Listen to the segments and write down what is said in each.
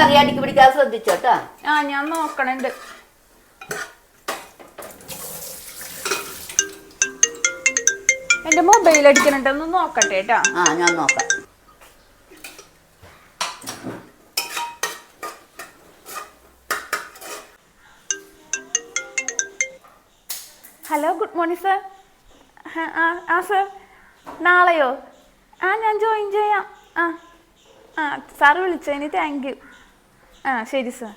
കറി അടിക്ക് പിടിക്കാൻ ശ്രദ്ധിച്ചോട്ടാ ആ ഞാൻ നോക്കണുണ്ട്. എന്റെ മൊബൈൽ അടിക്കണുണ്ട് ഒന്ന് നോക്കട്ടെ കേട്ടാ ആ ഞാൻ നോക്കാം. ഹലോ ഗുഡ് മോർണിംഗ് സർ ആ ആ സർ നാളെയോ? ആ ഞാൻ ജോയിൻ ചെയ്യാം. ആ ആ സാർ വിളിച്ചതിന് താങ്ക് യു ആ ശരി സാർ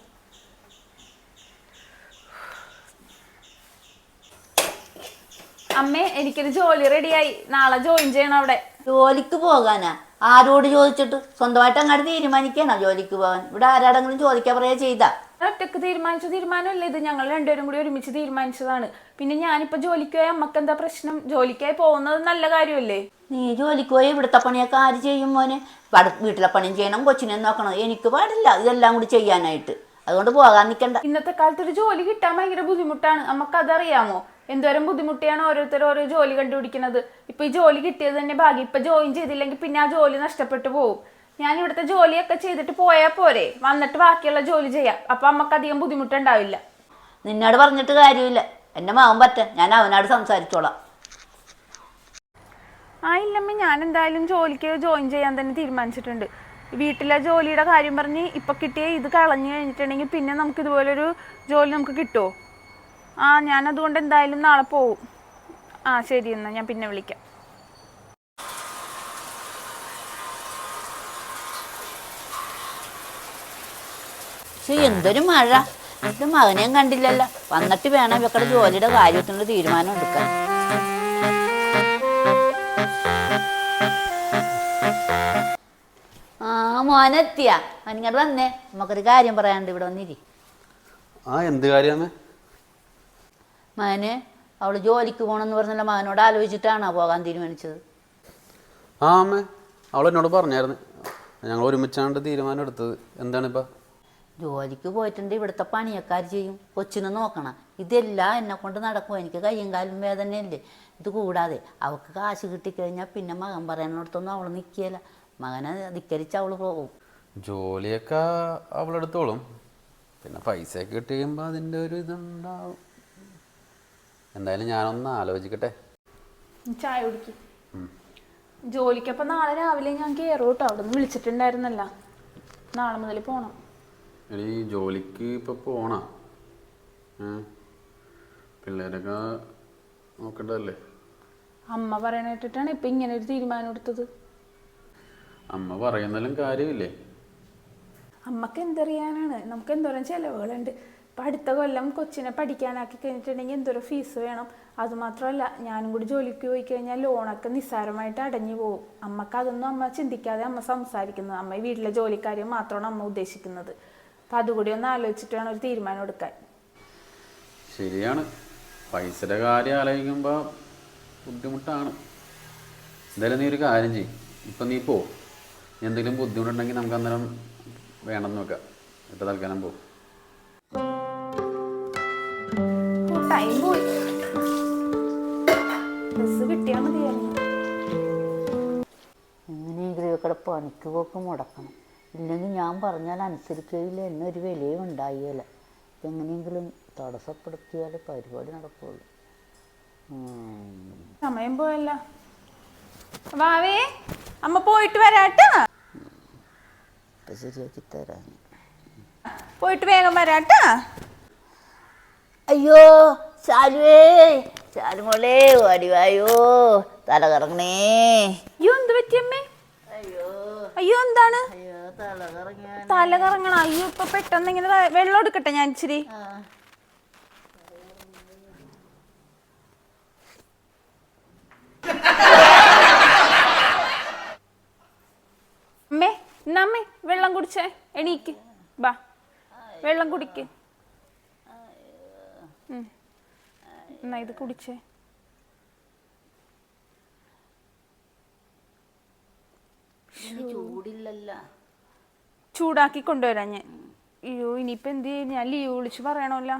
അമ്മേ എനിക്കൊരു ജോലി റെഡിയായി. നാളെ ജോയിൻ ചെയ്യണം അവിടെ. ജോലിക്ക് പോകാനാ? ആരോട് ചോദിച്ചിട്ട്? സ്വന്തമായിട്ട് അങ്ങോട്ട് തീരുമാനിക്കാനാ ജോലിക്ക് പോകാൻ? ഇവിടെ ആരാടെങ്കിലും ചോദിക്കാൻ പറയാ ചെയ്താ? ഒറ്റയ്ക്ക് തീരുമാനിച്ച തീരുമാനമല്ല ഇത്? ഞങ്ങൾ രണ്ടുപേരും കൂടി ഒരുമിച്ച് തീരുമാനിച്ചതാണ്. പിന്നെ ഞാനിപ്പോ ജോലിക്ക് പോയാൽ അമ്മയ്ക്ക് എന്താ പ്രശ്നം? ജോലിക്കായി പോകുന്നത് നല്ല കാര്യമല്ലേ? നീ ജോലിക്ക് പോയി ഇവിടുത്തെ പണിയൊക്കെ ആര് ചെയ്യും മോനെ? പട- വീട്ടിലെ പണിയും ചെയ്യണം കൊച്ചിനെ നോക്കണം. എനിക്ക് പാടില്ല. ഇതെല്ലാം കൂടി ചെയ്യാനായിട്ട്. അതുകൊണ്ട് പോകാൻ നിൽക്കണ്ട ഇന്നത്തെ കാലത്ത് ഒരു ജോലി കിട്ടാൻ ഭയങ്കര ബുദ്ധിമുട്ടാണ്. നമുക്ക് അതറിയാമോ? എന്തോരം ബുദ്ധിമുട്ടിയാണ് ഓരോരുത്തർ ഓരോ ജോലി കണ്ടുപിടിക്കുന്നത്. ഇപ്പൊ ഈ ജോലി കിട്ടിയത് തന്നെ ഭാഗ്യം. ഇപ്പൊ ജോയിൻ ചെയ്തില്ലെങ്കിൽ പിന്നെ ആ ജോലി നഷ്ടപ്പെട്ടു പോകും ഞാൻ ഇവിടുത്തെ ജോലിയൊക്കെ ചെയ്തിട്ട് പോയാൽ പോരെ. വന്നിട്ട് ബാക്കിയുള്ള ജോലി ചെയ്യാം. അപ്പൊ നമുക്ക് അധികം ബുദ്ധിമുട്ടുണ്ടാവില്ല. നിന്നോട് പറഞ്ഞിട്ട് കാര്യമില്ല. എന്റെ മാവൻ പറ്റ. ഞാൻ അവനോട് സംസാരിച്ചോളാം. ആ ഇല്ലമ്മ ഞാൻ എന്തായാലും ജോലിക്ക് ജോയിൻ ചെയ്യാൻ തന്നെ തീരുമാനിച്ചിട്ടുണ്ട്. വീട്ടിലെ ജോലിയുടെ കാര്യം പറഞ്ഞ് ഇപ്പൊ കിട്ടിയ ഇത് കളഞ്ഞു കഴിഞ്ഞിട്ടുണ്ടെങ്കിൽ പിന്നെ നമുക്ക് ഇതുപോലൊരു ജോലി നമുക്ക് കിട്ടുമോ ആ ഞാൻ അതുകൊണ്ട് എന്തായാലും നാളെ പോവും. ആ ശരി എന്നാ ഞാൻ പിന്നെ വിളിക്കാം. എന്തൊരു മഴ. എന്റെ മകനെയും കണ്ടില്ലല്ലോ. വന്നിട്ട് വേണം ഇവക്കടെ ജോലിയുടെ കാര്യത്തിനുള്ള തീരുമാനം എടുക്കാൻ. മോനെത്തിയ. അവനിങ്ങോട്ട് വന്നേ. നമുക്കൊരു കാര്യം പറയാണ്ട് ഇവിടെ വന്നിരി. ആ എന്ത് കാര്യമാണ് മകന് അവൾ ജോലിക്ക് പോകണമെന്ന് പറഞ്ഞല്ല. മകനോട് ആലോചിച്ചിട്ടാണോ പോകാൻ തീരുമാനിച്ചത്? ആ അമ്മേ. അവൾ എന്നോട് പറഞ്ഞായിരുന്നു. ഞങ്ങൾ ഒരുമിച്ചാണ്ട് തീരുമാനം എടുത്തത്. എന്താണിപ്പോൾ ജോലിക്ക് പോയിട്ടുണ്ട്. ഇവിടുത്തെ പണിയക്കാർ ചെയ്യും. കൊച്ചിനെ നോക്കണം. ഇതെല്ലാം എന്നെ കൊണ്ട് നടക്കും. എനിക്ക് കയ്യും കാലും വേദനയല്ലേ. ഇത് കൂടാതെ അവൾക്ക് കാശ് കിട്ടിക്കഴിഞ്ഞാൽ പിന്നെ മകൻ പറയുന്നിടത്തൊന്നും അവൾ നിൽക്കുകയില്ല മകനെ ധിക്കരിച്ച് അവൾ പോകും. ജോലിയൊക്കെ അവളെടുത്തോളും. പിന്നെ പൈസയൊക്കെ കിട്ടി കഴിയുമ്പോൾ അതിന്റെ ഒരു ഇതുണ്ടാവും. എന്തായാലും ഞാനൊന്ന് ആലോചിക്കട്ടെ. ചായ കുടിക്കും. ജോലിക്കപ്പം നാളെ രാവിലെ ഞാൻ കയറും കേട്ടോ. അവിടെ നിന്ന് വിളിച്ചിട്ടുണ്ടായിരുന്നല്ല. നാളെ മുതൽ പോണം. ഇനി ജോലിക്ക് ഇപ്പൊ പോണ? പിള്ളേരൊക്കെ നോക്കണ്ടല്ലേ അമ്മ പറയണ കേട്ടിട്ടാണ് ഇപ്പൊ ഇങ്ങനെ ഒരു തീരുമാനം എടുത്തത്. അമ്മ പറയുന്നതിലും കാര്യമില്ലേ? അമ്മയ്ക്ക് എന്തറിയാനാണ്? നമുക്ക് എന്തോരം ചെലവുകളുണ്ട്. ഇപ്പം അടുത്ത കൊല്ലം കൊച്ചിനെ പഠിക്കാനാക്കി കഴിഞ്ഞിട്ടുണ്ടെങ്കിൽ എന്തോരം ഫീസ് വേണം? അതുമാത്രമല്ല ഞാനും കൂടി ജോലിക്ക് പോയി കഴിഞ്ഞാൽ ലോണൊക്കെ നിസ്സാരമായിട്ട് അടഞ്ഞു പോകും. അമ്മയ്ക്ക് അതൊന്നും അമ്മ ചിന്തിക്കാതെ അമ്മ സംസാരിക്കുന്നത്. അമ്മ വീട്ടിലെ ജോലിക്കാര്യം മാത്രമാണ് അമ്മ ഉദ്ദേശിക്കുന്നത്. അപ്പം അതുകൂടി ഒന്ന് ആലോചിച്ചിട്ട് വേണം ഒരു തീരുമാനം എടുക്കാൻ. ശരിയാണ്. പൈസയുടെ കാര്യം ആലോചിക്കുമ്പോൾ ബുദ്ധിമുട്ടാണ്. എന്തായാലും നീ ഒരു കാര്യം ചെയ്യും. ഇപ്പം നീ പോ. എന്തെങ്കിലും ബുദ്ധിമുട്ടുണ്ടെങ്കിൽ നമുക്ക് അന്നേരം വേണമെന്ന് വെക്കാം. ഇപ്പം തൽക്കാലം പോകും ടൈം പോയി. ബസ് കിട്ടിയാൽ മതിയായിരുന്നു. എങ്ങനെയെങ്കിലും ഇവക്കടെ പണിക്ക് പോക്ക് മുടക്കണം. ഇല്ലെങ്കിൽ ഞാൻ പറഞ്ഞാൽ അനുസരിക്കുകയില്ല എന്നൊരു വിലയും ഉണ്ടായില്ല എങ്ങനെയെങ്കിലും തടസ്സപ്പെടുത്തിയാൽ പരിപാടി നടക്കുള്ളൂ. സമയം പോയല്ല. വാവേ അമ്മ പോയിട്ട് വരാട്ടാ. ശരിയാക്കി തരാൻ. പോയിട്ട് വേഗം വരാട്ടാ. അയ്യോ ശാലുവേ ശാലുമോളെ ഓടിവായോ തല കറങ്ങണേ. അയ്യോ എന്ത് പറ്റിയമ്മേ അയ്യോ. അയ്യോ എന്താണ്? തല കറങ്ങണ. അയ്യോ ഇപ്പൊ പെട്ടെന്ന് ഇങ്ങനെ വെള്ളം എടുക്കട്ടെ ഞാൻ ഇച്ചിരി അമ്മേ എന്നമ്മേ വെള്ളം കുടിച്ചേ എണീക്ക് ബാ. വെള്ളം കുടിക്ക്. എന്നാ ഇത് കുടിച്ചേ. ചൂടില്ലല്ലോ. ചൂടാക്കി കൊണ്ടുവരാം ഞാൻ. അയ്യോ ഇനിയിപ്പോ എന്ത് ചെയ്യും? ഞാൻ ലീവ് വിളിച്ച് പറയണമല്ലോ.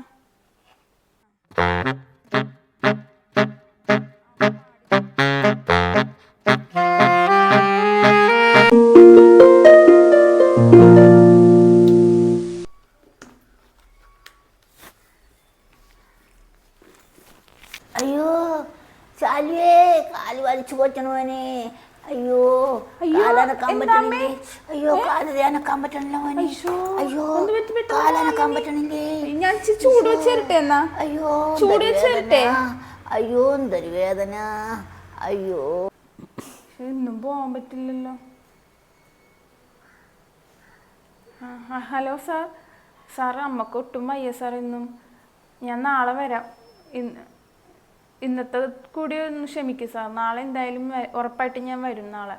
പറ്റണില്ല മോനെ അയ്യോ, കാലനക്കാൻ പറ്റണില്ലേ? ഞാൻ ചൂട് എന്നാ? അയ്യോ ചൂട് വേദന. അയ്യോ എന്തൊരു വേദന. അയ്യോ. ഇന്നും പോവാൻ പറ്റില്ലല്ലോ. Hello sir. സാർ അമ്മയ്ക്ക് ഒട്ടും വയ്യ സാർ ഇന്നും. ഞാൻ നാളെ വരാം. ഇന്ന് ഇന്നത്തെ കൂടി ഒന്ന് ക്ഷമിക്കും സാർ. നാളെ എന്തായാലും ഉറപ്പായിട്ട് ഞാൻ വരും നാളെ.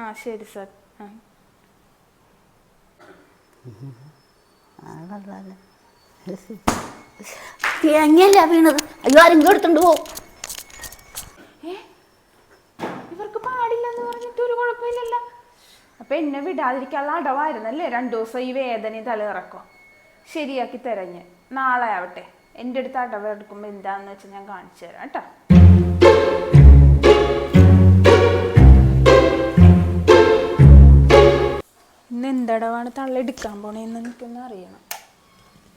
ആ ശരി സാർ. ആ. തേങ്ങയല്ല വീണത്? അയ്യോ ആരെങ്കിലും എടുത്തോണ്ട് പോ. ഇവർക്ക് പാടില്ലെന്ന് പറഞ്ഞിട്ട് ഒരു കുഴപ്പമില്ലല്ലോ. അപ്പൊ എന്നെ വിടാതിരിക്കാനുള്ള അടവായിരുന്നല്ലേ? രണ്ടു ദിവസം ഈ വേദനയും തലയിറക്കം ശരിയാക്കി തരഞ്ഞ്. നാളെ ആവട്ടെ. എന്റെ അടുത്ത് അടവ് എടുക്കുമ്പോൾ എന്താന്ന് വെച്ചാൽ ഞാൻ കാണിച്ചു തരാം കേട്ടോ. ഇന്ന് തള്ളെടുക്കാൻ തള്ള എടുക്കാൻ പോണേന്ന് എനിക്കൊന്ന് അറിയണം.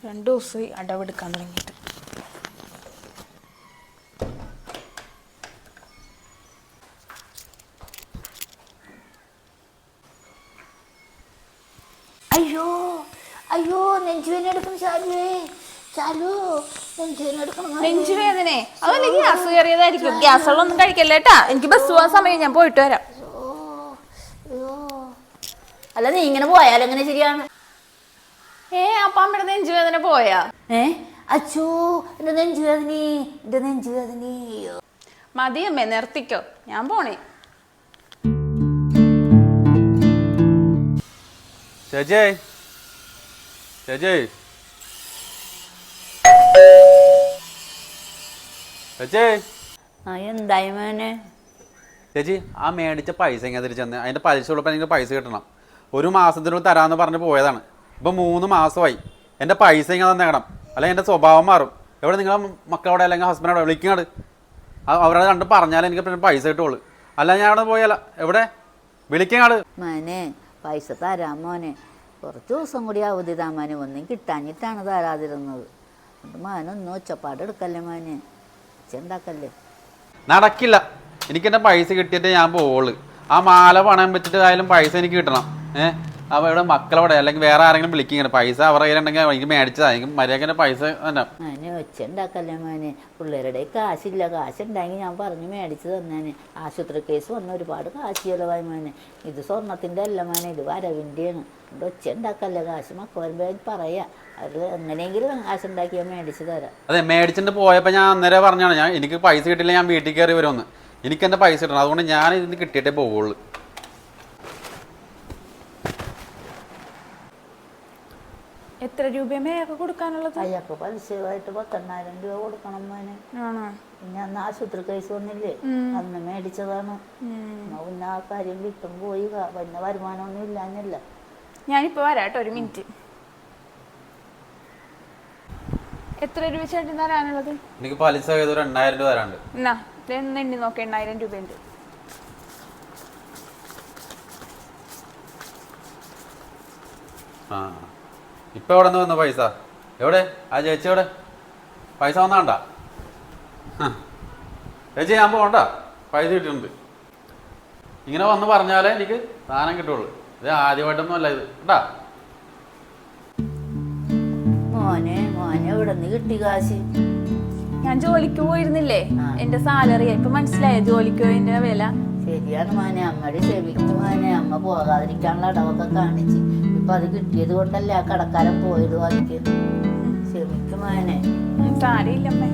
രണ്ടു ദിവസമായി അടവെടുക്കാൻ തുടങ്ങിയിട്ട്. അയ്യോ അയ്യോ നെഞ്ചുവേന എടുക്കണം ചാലുവേ ചാലു നെഞ്ചുവേദന എടുക്കണം? നെഞ്ചുവേദനേ? അതല്ല ഗ്യാസ് കയറിയതായിരിക്കും. ഒന്നും കഴിക്കല്ലേട്ടാ എനിക്ക് ബസ് പോകാൻ സമയം ഞാൻ പോയിട്ട് വരാം. അല്ല നീ ഇങ്ങനെ പോയാൽ എങ്ങനെ ശരിയാണ്? ഏ അപ്പൊ നെഞ്ചു നെഞ്ചുവേദന പോയാ? ഏ? അച്ചോ എന്റെ നെഞ്ചുവേദന എന്റെ നെഞ്ചു വേദന. മതിയമ്മേ നിർത്തിക്കോ. ഞാൻ പോണേ. ചേച്ചേ. ചേച്ചേ. ചേച്ചേ. ആ എന്തായി മോനെ? ചേച്ചി ആ മേടിച്ച പൈസ എങ്ങനെ തന്നെ. അതിന്റെ പലിശ ഉള്ളപ്പോൾ എനിക്ക് പൈസ കിട്ടണം. ഒരു മാസത്തിനുള്ളിൽ തരാമെന്ന് പറഞ്ഞ് പോയതാണ്. ഇപ്പം മൂന്ന് മാസമായി. എന്റെ പൈസ ഇങ്ങനെ തന്നേക്കണം. അല്ലെങ്കിൽ എന്റെ സ്വഭാവം മാറും. എവിടെ നിങ്ങളെ മക്കളോടെ അല്ലെങ്കിൽ ഹസ്ബൻഡോടെ വിളിക്കുന്നത് അവരെ കണ്ട് പറഞ്ഞാലേ എനിക്ക് പിന്നെ പൈസ കിട്ടുള്ളൂ. അല്ല ഞാൻ അവിടെ പോയാല എവിടെ? വിളിക്കങ്ങാട് മോനെ പൈസ തരാം മോനെ. കുറച്ച് ദിവസം കൂടി അവധി താമനെ ഒന്നും കിട്ടാഞ്ഞിട്ടാണ് തരാതിരുന്നത്. മോനൊന്നും ഒച്ചപ്പാട് എടുക്കല്ലേ മോനെ? ഉണ്ടാക്കല്ലേ? നടക്കില്ല. എനിക്ക് എന്റെ പൈസ കിട്ടിയിട്ട് ഞാൻ പോവുള്ളൂ. ആ മാല പണയം വെച്ചിട്ട് ആയാലും പൈസ എനിക്ക് കിട്ടണം. ഏഹ് അപ്പോൾ ഇവിടെ മക്കളവിടെ അല്ലെങ്കിൽ വേറെ ആരെങ്കിലും വിളിക്കിങ്ങനെ. പൈസ അവരുടെ കയ്യിലുണ്ടെങ്കിൽ എനിക്ക് മേടിച്ചതാ. എനിക്ക് മര്യാദ പൈസ തന്നെ. മോനെ ഒച്ച മോനെ? പിള്ളേരുടെ കാശില്ല. കാശുണ്ടെങ്കിൽ ഞാൻ പറഞ്ഞു മേടിച്ച് തന്നേനെ. ആശുപത്രി കേസ് വന്ന ഒരുപാട് കാശ് ചിലവായി മോനെ. ഇത് സ്വർണത്തിന്റെ അല്ല മോനെ ഇത് വരവിന്റെയാണ്. ഇവിടെ ഒച്ച ഉണ്ടാക്കല്ലേ? കാശ് മക്കൾ വരുമ്പോൾ പറയാ. അത് എങ്ങനെയെങ്കിലും കാശുണ്ടാക്കിയാൽ മേടിച്ച് തരാം. അതെ മേടിച്ചിട്ട് പോയപ്പോൾ ഞാൻ അന്നേരം പറഞ്ഞാണ് ഞാൻ എനിക്ക് പൈസ കിട്ടില്ല ഞാൻ വീട്ടിൽ കയറി വരുമെന്ന്. എനിക്ക് എന്റെ പൈസ കിട്ടണം. അതുകൊണ്ട് ഞാൻ ഇതിന് കിട്ടിയിട്ടേ പോവുള്ളൂ. എത്ര രൂപയുമേയൊക്കെ കൊടുക്കാനുള്ളത്? അയ്യപ്പ പലിശയായിട്ട് പത്തെണ്ണായിരം രൂപ കൊടുക്കണം മോനെ. ആണോ? പിന്നെ അന്ന് ആശുപത്രി കേസ് വന്നില്ലേ? അന്ന് മേടിച്ചതാണ്. പിന്നെ ആ കാര്യം വിട്ടും പോയി. പിന്നെ വരുമാനമൊന്നും ഇല്ലാഞ്ഞല്ല. ഞാനിപ്പോ വരാട്ടോ ഒരു മിനിറ്റ്. എത്ര രൂപ ചേട്ടൻ തരാനുള്ളത്? എനിക്ക് പലിശ എണ്ണായിരം രൂപ തരാണ്ട് എന്നാ എണ്ണി നോക്കാം എണ്ണായിരം രൂപയുണ്ട്. ആ. ഇപ്പം എവിടെ നിന്ന് വന്നു പൈസ? എവിടെ? ആ ചേച്ചി എവിടെ? പൈസ വന്നാണ്ട? ചേച്ചി ഞാൻ പോകണ്ട പൈസ കിട്ടിയിട്ടുണ്ട്. ഇങ്ങനെ വന്ന് പറഞ്ഞാലേ എനിക്ക് സാധനം കിട്ടുള്ളൂ. ഇത് ആദ്യമായിട്ടൊന്നും അല്ല ഇത്. കേട്ടാ? മോനെ മോനെ എവിടെ നിന്ന് കിട്ടി കാശ്? ഞാൻ ജോലിക്ക് പോയിരുന്നില്ലേ? ആ. എന്റെ സാലറി ഇപ്പൊ മനസ്സിലായ ജോലിക്ക് പോയതിന്റെ വില? ശരിയാണ് മോനെ. അമ്മയുടെ ചെവിക്ക് മോനെ. അമ്മ പോകാതിരിക്കാനുള്ള അടവൊക്കെ കാണിച്ച്. ഇപ്പൊ അത് കിട്ടിയത് കൊണ്ടല്ലേ ആ കടക്കാരൻ പോയത് വാങ്ങിക്കുന്നു ശ്രമിക്കുമാനെ മോനെ. സാരിയില്ലമ്മേ